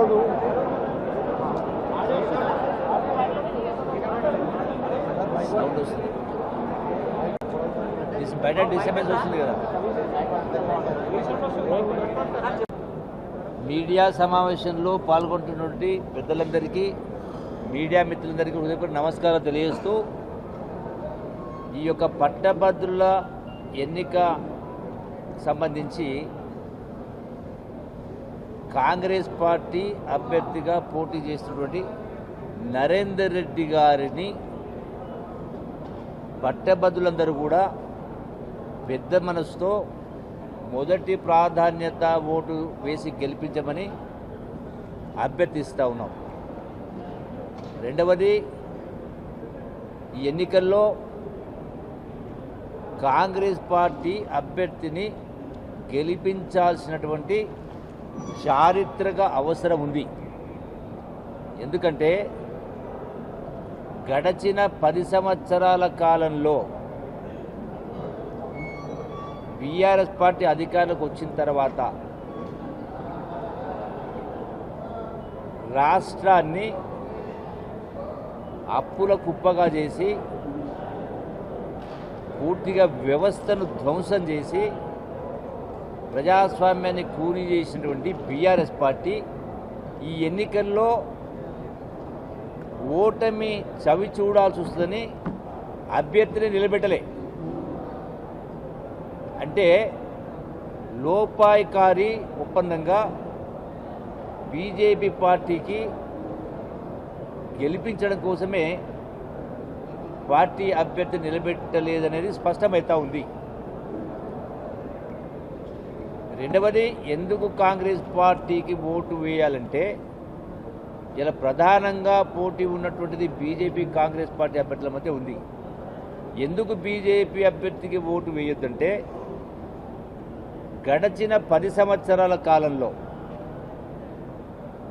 Sound బయట disturbance వస్తుంది కదా. మీడియా సమావేశంలో పాల్గొంటున్నటువంటి పెద్దలందరికీ మీడియా మిత్రులందరికీ హృదయపూర్వక నమస్కారం తెలియజేస్తూ ఈ యొక్క పట్టభద్రుల ఎన్నిక సంబంధించి కాంగ్రెస్ పార్టీ అభ్యర్థిగా పోటీ చేసినటువంటి నరేందర్ రెడ్డి గారిని పట్టభద్రులందరూ కూడా పెద్ద మనసుతో మొదటి ప్రాధాన్యత ఓటు వేసి గెలిపించమని అభ్యర్థిస్తూ ఉన్నాం. రెండవది ఈ ఎన్నికల్లో కాంగ్రెస్ పార్టీ అభ్యర్థిని గెలిపించాల్సినటువంటి చారిత్రక అవసరం ఉంది. ఎందుకంటే గడచిన పది సంవత్సరాల కాలంలో బీఆర్ఎస్ పార్టీ అధికారంలోకి వచ్చిన తర్వాత రాష్ట్రాన్ని అప్పుల కుప్పగా చేసి పూర్తిగా వ్యవస్థను ధ్వంసం చేసి ప్రజాస్వామ్యాన్ని కూలీ చేసినటువంటి బీఆర్ఎస్ పార్టీ ఈ ఎన్నికల్లో ఓటమి చవి చూడాల్సి వస్తుందని అభ్యర్థిని నిలబెట్టలే. అంటే లోపాయకారి ఒప్పందంగా బీజేపీ పార్టీకి గెలిపించడం కోసమే పార్టీ అభ్యర్థి నిలబెట్టలేదనేది స్పష్టమవుతా ఉంది. రెండవది ఎందుకు కాంగ్రెస్ పార్టీకి ఓటు వేయాలంటే ఇలా ప్రధానంగా పోటీ ఉన్నటువంటిది బీజేపీ కాంగ్రెస్ పార్టీ అభ్యర్థుల మధ్య ఉంది. ఎందుకు బీజేపీ అభ్యర్థికి ఓటు వేయొద్దంటే గడచిన పది సంవత్సరాల కాలంలో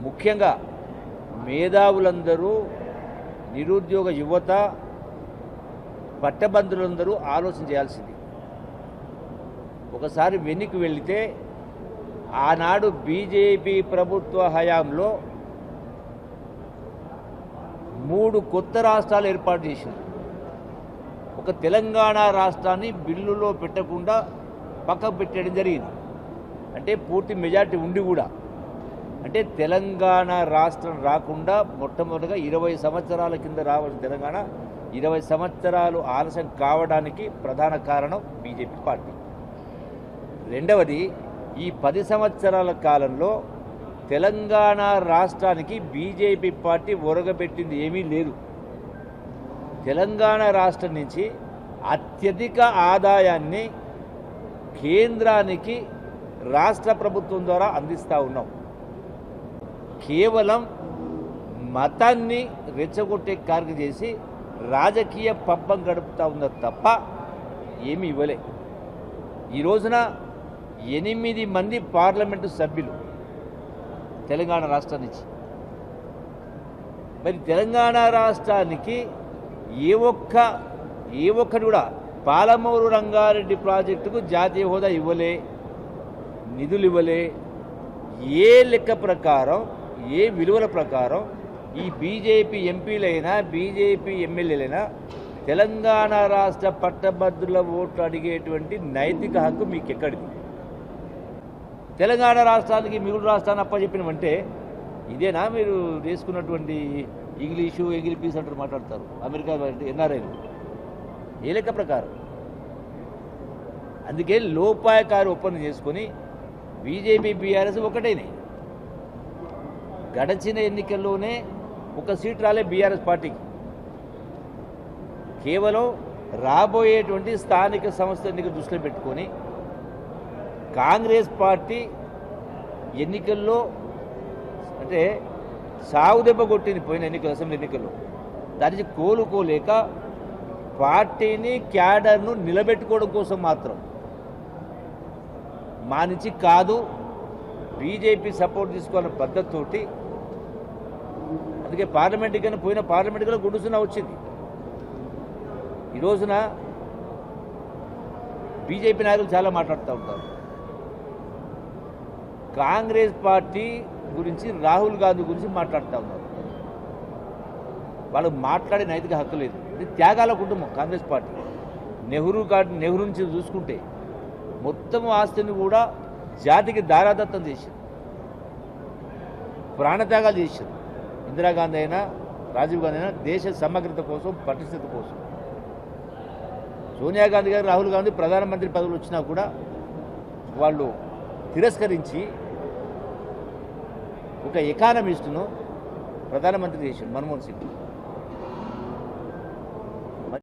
ముఖ్యంగా మేధావులందరూ నిరుద్యోగ యువత పట్టబంధులందరూ ఆలోచన చేయాల్సింది. ఒకసారి వెనక్కి వెళితే ఆనాడు బీజేపీ ప్రభుత్వ హయాంలో మూడు కొత్త రాష్ట్రాలు ఏర్పాటు చేసింది. ఒక తెలంగాణ రాష్ట్రాన్ని బిల్లులో పెట్టకుండా పక్కకు పెట్టడం జరిగింది. అంటే పూర్తి మెజార్టీ ఉండి కూడా. అంటే తెలంగాణ రాష్ట్రం రాకుండా మొట్టమొదటిగా ఇరవై సంవత్సరాల కింద రావాల్సిన తెలంగాణ ఇరవై సంవత్సరాలు ఆలస్యం కావడానికి ప్రధాన కారణం బీజేపీ పార్టీ. రెండవది ఈ పది సంవత్సరాల కాలంలో తెలంగాణ రాష్ట్రానికి బీజేపీ పార్టీ ఒరగబెట్టింది ఏమీ లేదు. తెలంగాణ రాష్ట్రం నుంచి అత్యధిక ఆదాయాన్ని కేంద్రానికి రాష్ట్ర ప్రభుత్వం ద్వారా అందిస్తూ ఉన్నాం. కేవలం మతాన్ని రెచ్చగొట్టే కార్య చేసి రాజకీయ పబ్బం గడుపుతూ ఉన్నది తప్ప ఏమీ ఇవ్వలే. ఈ రోజున ఎనిమిది మంది పార్లమెంటు సభ్యులు తెలంగాణ రాష్ట్రం నుంచి మరి తెలంగాణ రాష్ట్రానికి ఏ ఒక్క ఏ ఒక్కటి కూడా పాలమూరు రంగారెడ్డి ప్రాజెక్టుకు జాతీయ హోదా ఇవ్వలే నిధులు ఇవ్వలే. ఏ లెక్క ప్రకారం ఏ విలువల ప్రకారం ఈ బీజేపీ ఎంపీలైనా బీజేపీ ఎమ్మెల్యేలైనా తెలంగాణ రాష్ట్ర పట్టభద్రుల ఓట్లు అడిగేటువంటి నైతిక హక్కు మీకు ఎక్కడిది తెలంగాణ రాష్ట్రానికి మిగులు రాష్ట్రాన్ని అప్పచెప్పినమంటే ఇదేనా మీరు వేసుకున్నటువంటి ఇంగ్లీషు ఎంగిలి పీస్ అంటారు మాట్లాడతారు. అమెరికా ఎన్ఆర్ఐలు ఏ లెక్క ప్రకారం? అందుకే లోపాయకారి ఒప్పందం చేసుకొని బీజేపీ బీఆర్ఎస్ ఒకటేనాయి గడచిన ఎన్నికల్లోనే ఒక సీట్ రాలే బీఆర్ఎస్ పార్టీకి. కేవలం రాబోయేటువంటి స్థానిక సంస్థ ఎన్నికలు దృష్టిలో పెట్టుకొని కాంగ్రెస్ పార్టీ ఎన్నికల్లో అంటే సాగు దెబ్బ కొట్టింది పోయిన ఎన్నికలు అసెంబ్లీ ఎన్నికల్లో. దానికి కోలుకోలేక పార్టీని క్యాడర్ను నిలబెట్టుకోవడం కోసం మాత్రం మా నుంచి కాదు బీజేపీ సపోర్ట్ తీసుకోవాలనే పద్ధతితోటి అందుకే పార్లమెంట్ కన్నా పోయిన పార్లమెంట్ కన్నా గుండుసున వచ్చింది. ఈ రోజున బీజేపీ నాయకులు చాలా మాట్లాడుతూ ఉంటారు. కాంగ్రెస్ పార్టీ గురించి రాహుల్ గాంధీ గురించి మాట్లాడుతూ ఉన్నారు. వాళ్ళు మాట్లాడే నైతిక హక్కు లేదు. ఇది త్యాగాల కుటుంబం కాంగ్రెస్ పార్టీ. నెహ్రూ కా నెహ్రూ నుంచి చూసుకుంటే మొత్తం ఆస్తిని కూడా జాతికి దారాదత్తం చేశారు ప్రాణత్యాగాలు చేశారు ఇందిరాగాంధీ అయినా రాజీవ్ గాంధీ అయినా దేశ సమగ్రత కోసం పటిష్టత కోసం. సోనియా గాంధీ గారు రాహుల్ గాంధీ ప్రధానమంత్రి పదవులు వచ్చినా కూడా వాళ్ళు తిరస్కరించి ఒక ఎకానమిస్టును ప్రధానమంత్రి చేశారు మన్మోహన్ సింగ్.